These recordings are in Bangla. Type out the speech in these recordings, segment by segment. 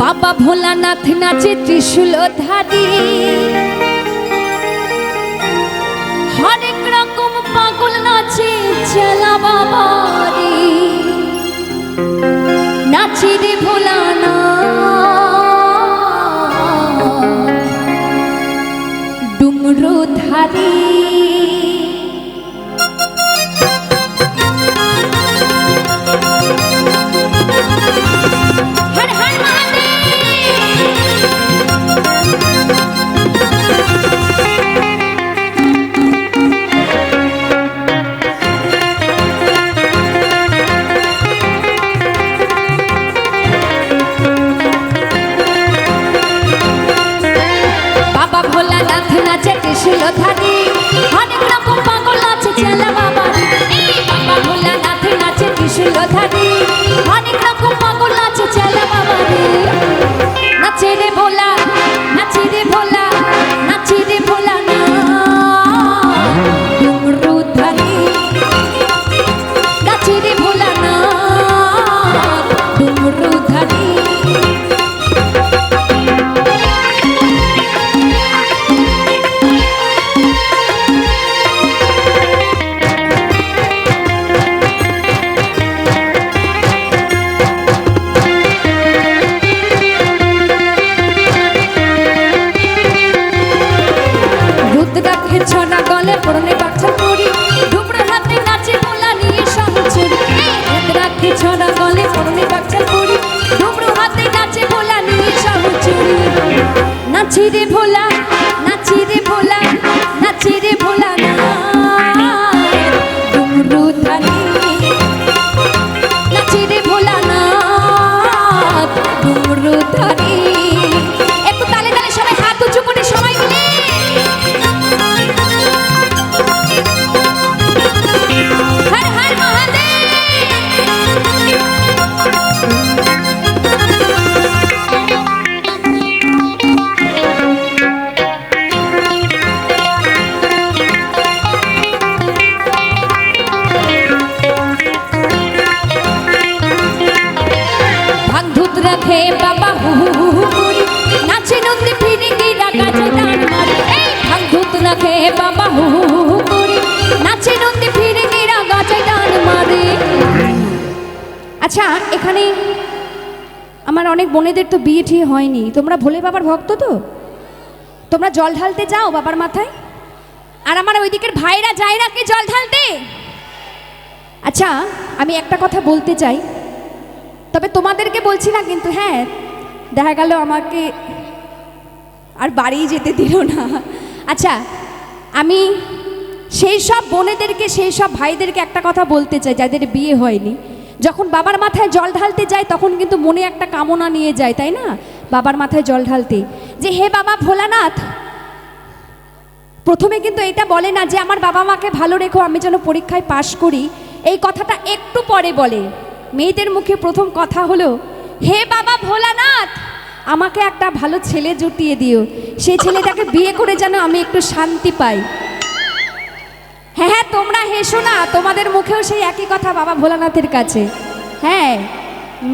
বাবা ভোলানাথ নাচে ত্রিশুল ধারি। হরেক রকম পাগল নাচে চেলা বাবারি। নাচি রে ভোলানা নাচি রে ভোলা ধুত বাবা হু হু হু হু করি। নাচে নন্দী ফিরে গিরা গাছে টান মারে। এই ভাগ ধুত রাখে বাবা হু হু হু হু করি। নাচে নন্দী ফিরে গিরা গাছে টান মারে। আচ্ছা এখানে আমার অনেক বোনেদের তো বিয়ে ঠিক হয়নি। তোমরা ভোলে বাবার ভক্ত তো? তোমরা জল ঢালতে যাও বাবার মাথায়। আর আমার ওই দিকের ভাইরা যায় না কি জল ঢালতে? আচ্ছা আমি একটা কথা বলতে চাই। তবে তোমাদেরকে বলছি না, কিন্তু হ্যাঁ দেখা গেল আমাকে আর বাড়ি যেতে দিল না। আচ্ছা আমি সেই সব বোনেদেরকে, সেই সব ভাইদেরকে একটা কথা বলতে চাই, যাদের বিয়ে হয়নি। যখন বাবার মাথায় জল ঢালতে যায়, তখন কিন্তু মনে একটা কামনা নিয়ে যায়, তাই না? বাবার মাথায় জল ঢালতে। যে হে বাবা ভোলানাথ, প্রথমে কিন্তু এটা বলে না যে, আমার বাবা মাকে ভালো রেখো, আমি যেন পরীক্ষায় পাশ করি। এই কথাটা একটু পরে বলে। মেয়েদের মুখে প্রথম কথা হলো, হে বাবা ভোলানাথ, আমাকে একটা ভালো ছেলে জুটিয়ে দিও। সেই ছেলেটাকে বিয়ে করে যেন আমি একটু শান্তি পাই। হ্যাঁ হ্যাঁ তোমরা হেসো না, তোমাদের মুখেও সেই একই কথা বাবা ভোলানাথের কাছে। হ্যাঁ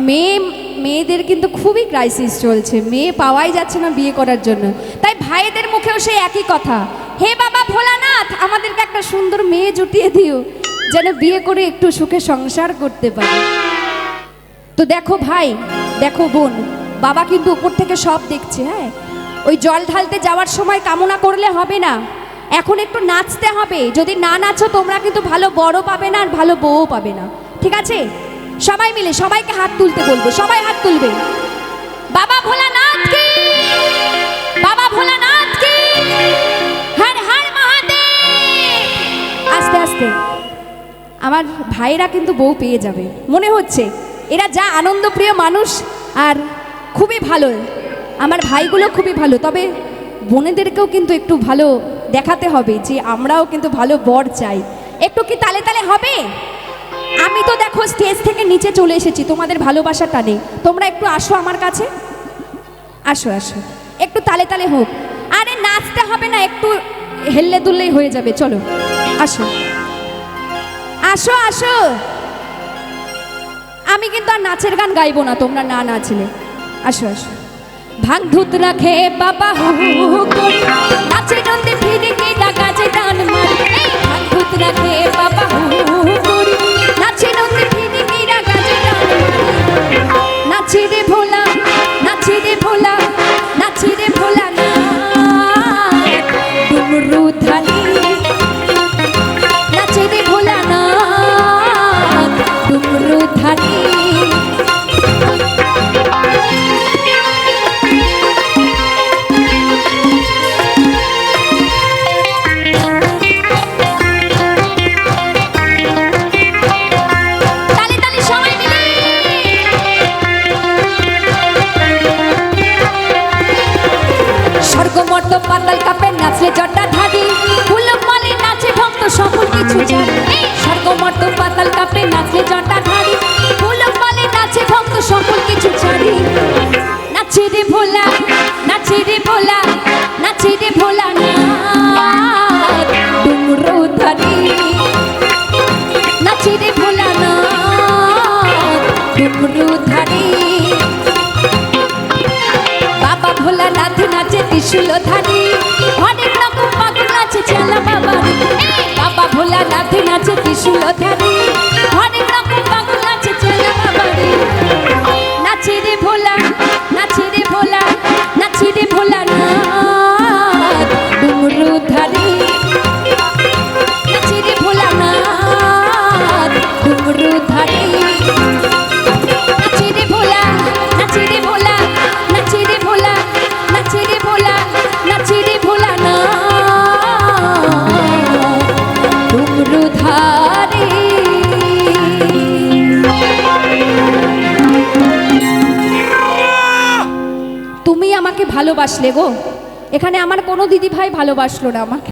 মেয়ে, মেয়েদের কিন্তু খুবই ক্রাইসিস চলছে। মেয়ে পাওয়াই যাচ্ছে না বিয়ে করার জন্য। তাই ভাইদের মুখেও সেই একই কথা। হে বাবা ভোলানাথ, আমাদেরকে একটা সুন্দর মেয়ে জুটিয়ে দিও, যেন বিয়ে করে একটু সুখে সংসার করতে পারি। তো দেখো ভাই, দেখো বোন, বাবা কিন্তু উপর থেকে সব দেখছে হ্যাঁ? ওই জল ঢালতে যাওয়ার সময় কামনা করলে হবে না। এখন একটু নাচতে হবে, যদি না নাচো তোমরা কিন্তু ভালো বড় পাবে না আর ভালো বউও পাবে না। ঠিক আছে? সবাই মিলে, সবাইকে হাত তুলতে বলব, সবাই হাত তুলবে। বাবা ভোলানাথ কি? বাবা ভোলানাথ কি? হর হর মহাদেব! আস্তে আস্তে। আমার ভাইরা কিন্তু বউ পেয়ে যাবে, মনে হচ্ছে? এরা যা আনন্দপ্রিয় মানুষ আর খুবই ভালো। আমার ভাইগুলো খুবই ভালো, তবে বোনেদেরকেও কিন্তু একটু ভালো দেখাতে হবে যে আমরাও কিন্তু ভালো বর চাই। একটু কি তালে তালে হবে? আমি তো দেখো স্টেজ থেকে নিচে চলে এসেছি, তোমাদের ভালোবাসা টানে তোমরা একটু আসো আমার কাছে। আসো আসো। একটু তালে তালে হোক। আরে নাচতে হবে না, একটু হেললে দুললেই হয়ে যাবে, চলো। আসো। আসো আসো। আমি কিন্তু আর নাচের গান গাইবো না, তোমরা না নাচলে। আসো আসো। ভাঙ ধুত রাখে বাবা হু হু হু করে। নাচে গান দিয়ে ফিরে কি ডাকা যে সুলধানি অনেক রকম পাখি নাচে চালা বাবা। বাবা নাচে কি সুলধানি ভালোবাসলে গো। এখানে আমার কোনো দিদিভাই ভালোবাসলো না আমাকে।